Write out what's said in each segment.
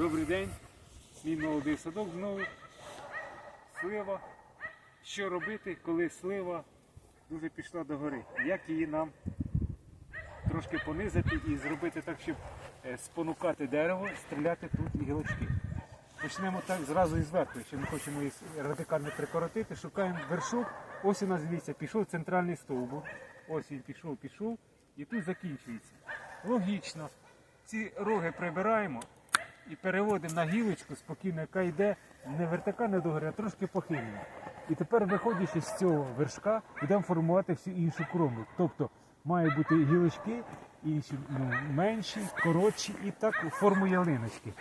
Добрий день, мій молодий садок знову. Слива. Що робити, коли слива дуже пішла до гори? Як її нам трошки понизити і зробити так, щоб е, спонукати дерево, стріляти тут гілочки. Почнемо так зразу і зверху, якщо ми хочемо її радикально прикоротити, шукаємо вершок. Ось у нас дивіться, пішов центральний стовбур. Ось він пішов, пішов і тут закінчується. Логічно. Ці роги прибираємо і переводимо на гілочку спокійно, яка йде не вертикально догори, а трошки похилено. І тепер, виходячи з цього вершка, будемо формувати всю іншу кромку. Тобто мають бути гілочки, інші ну, менші, коротші і так форму ялиночки.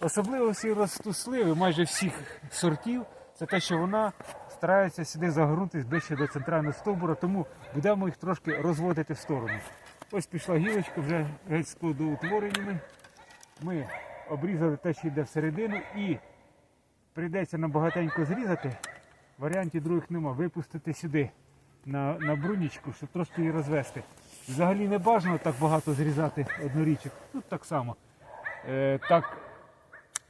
Особливо всі ростусливи майже всіх сортів, це те, що вона старається сюди загорнутися ближче до центрального стовбура, тому будемо їх трошки розводити в сторону. Ось пішла гілочка, вже геть з. Ми обрізали те, що йде всередину, і прийдеться нам багатенько зрізати. Варіантів других нема. Випустити сюди на, на брунічку, щоб трошки її розвести. Взагалі не бажано так багато зрізати однорічок. Тут так само. Е, так,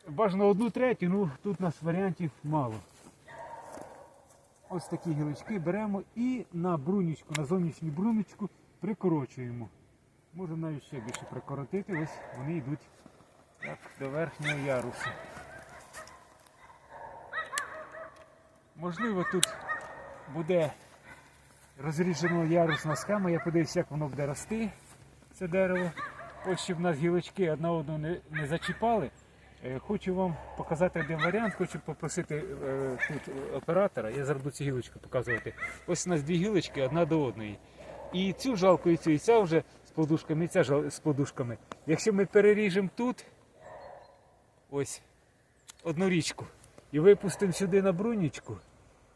бажано одну третю, ну тут у нас варіантів мало. Ось такі гілочки беремо і на брунічку, на зовнішню брунічку прикорочуємо. Можемо навіть ще більше прикоротити, ось вони йдуть так, до верхнього ярусу. Можливо, тут буде розріжена ярусна схема, я подивлюся, як воно буде рости, це дерево. Ось щоб нас гілочки одна одну не, не зачіпали. Е, Хочу вам показати один варіант, хочу попросити е, тут оператора, я зараз буду цю гілочку показувати. Ось у нас дві гілочки одна до одної. І цю жалко, і цю, і ця вже з подушками, і ця з подушками. Якщо ми переріжемо тут, ось одну річку, і випустимо сюди на брунічку,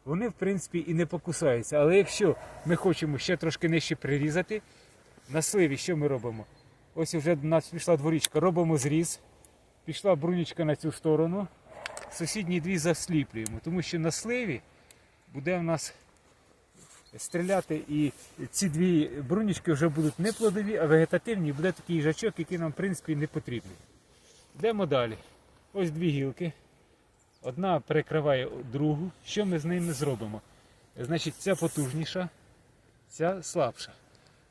вони в принципі і не покусаються. Але якщо ми хочемо ще трошки нижче прирізати, на сливі що ми робимо? Ось вже до нас пішла дворічка, робимо зріз, пішла брунічка на цю сторону, сусідні дві засліплюємо, тому що на сливі буде в нас стріляти і ці дві брунічки вже будуть не плодові, а вегетативні, буде такий їжачок, який нам в принципі не потрібний. Йдемо далі. Ось дві гілки. Одна перекриває другу. Що ми з ними зробимо? Значить, ця потужніша, ця слабша.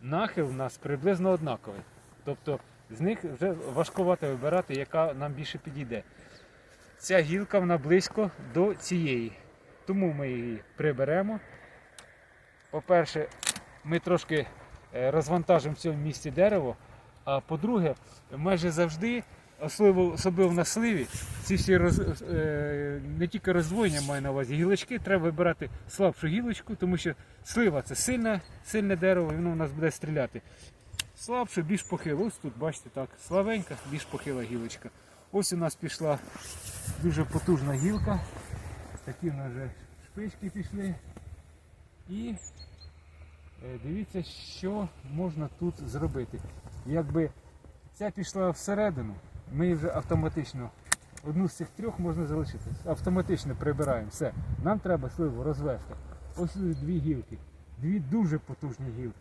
Нахил у нас приблизно однаковий. Тобто з них вже важкувато вибирати, яка нам більше підійде. Ця гілка вона близько до цієї. Тому ми її приберемо. По-перше, ми трошки е, розвантажимо в цьому місці дерево. А по-друге, майже завжди, особливо, особливо на сливі, ці всі роз, е, не тільки роздвоєння маю на увазі, гілочки, треба вибирати слабшу гілочку, тому що слива це сильне, сильне дерево, і воно у нас буде стріляти. Слабше, більш похило. Ось тут, бачите, так, слабенька, більш похила гілочка. Ось у нас пішла дуже потужна гілка. Такі в нас вже шпички пішли. І Е, Дивіться, що можна тут зробити. Якби ця пішла всередину, ми вже автоматично, одну з цих трьох можна залишити. Автоматично прибираємо. Все. Нам треба сливу розвести. Ось тут дві гілки. Дві дуже потужні гілки.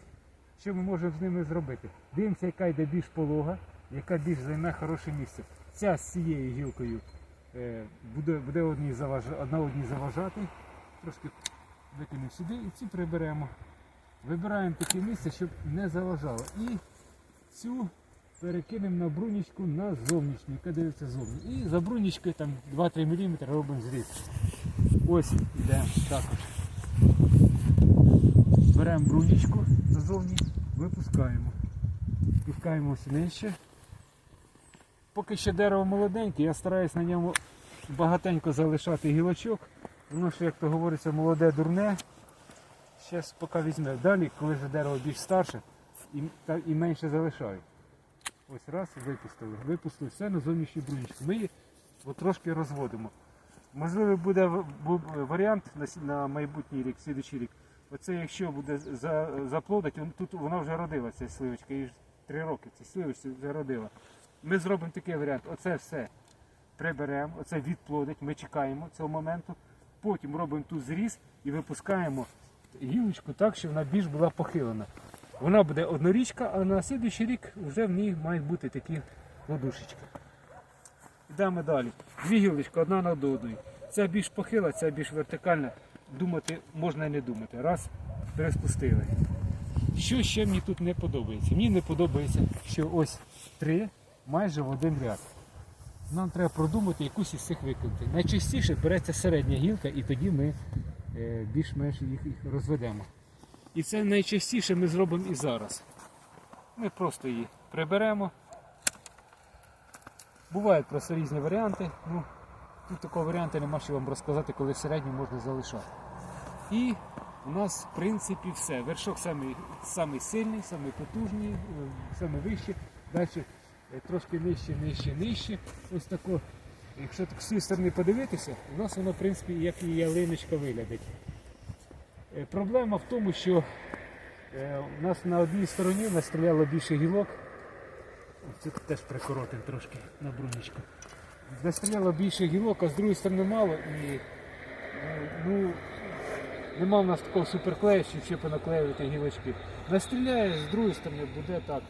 Що ми можемо з ними зробити? Дивимося, яка йде більш полога, яка більш займе хороше місце. Ця з цією гілкою е, буде, буде одній заважа, одна одній заважати. Трошки викинемо сюди і ці приберемо. Вибираємо таке місце, щоб не заважало. І цю перекинемо на брунічку на зовнішню, яка дивиться зовні. І за брунічкою там 2-3 мм робимо зріз. Ось йдемо також. Беремо брунічку зазовні, випускаємо. Пускаємо ось нижче. Поки ще дерево молоденьке, я стараюсь на ньому багатенько залишати гілочок. Воно ще, як то говориться, молоде дурне. Зараз поки візьме. Далі, коли вже дерево більш старше, і, та, і менше залишаю. Ось раз, випустили. Випустили все на зовнішню брунічку. Ми її от трошки розводимо. Можливо, буде варіант на, майбутній рік, слідуючий рік. Оце якщо буде за, заплодить, он- тут вона вже родила, ця сливочка, їй три роки ця сливочка вже родила. Ми зробимо такий варіант. Оце все приберемо, оце відплодить, ми чекаємо цього моменту. Потім робимо тут зріз і випускаємо гілочку так, щоб вона більш була похилена. Вона буде однорічка, а на слідуючий рік вже в ній мають бути такі ладушечки. Йдемо далі. Дві гілочки, одна над одною. Ця більш похила, ця більш вертикальна. Думати можна і не думати. Раз, переспустили. Що ще мені тут не подобається? Мені не подобається, що ось три майже в один ряд. Нам треба продумати якусь із цих викинути. Найчастіше береться середня гілка, і тоді ми е, більш-менш їх розведемо. І це найчастіше ми зробимо і зараз. Ми просто її приберемо. Бувають просто різні варіанти. Ну, тут такого варіанту нема що вам розказати, коли середню можна залишати. І у нас, в принципі, все. Вершок самий, самий сильний, самий потужний, е, самий вищий. Далі е, трошки нижче, нижче, нижче. Ось тако. Якщо так з цієї сторони подивитися, у нас воно, в принципі, як і ялиночка виглядить. Е, Проблема в тому, що е, у нас на одній стороні настріляло більше гілок. Ось Тут теж прикоротим трошки на брунечку. Настріляло більше гілок, а з другої сторони мало і е, ну, нема в нас такого суперклею, щоб ще понаклеювати гілочки. Настріляє, з другої сторони буде так.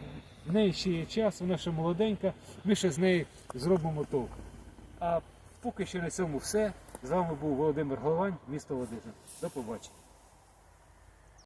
В неї ще є час, вона ще молоденька, ми ще з неї зробимо толк. А поки що на цьому все. З вами був Володимир Головань, місто Водижин. До побачення.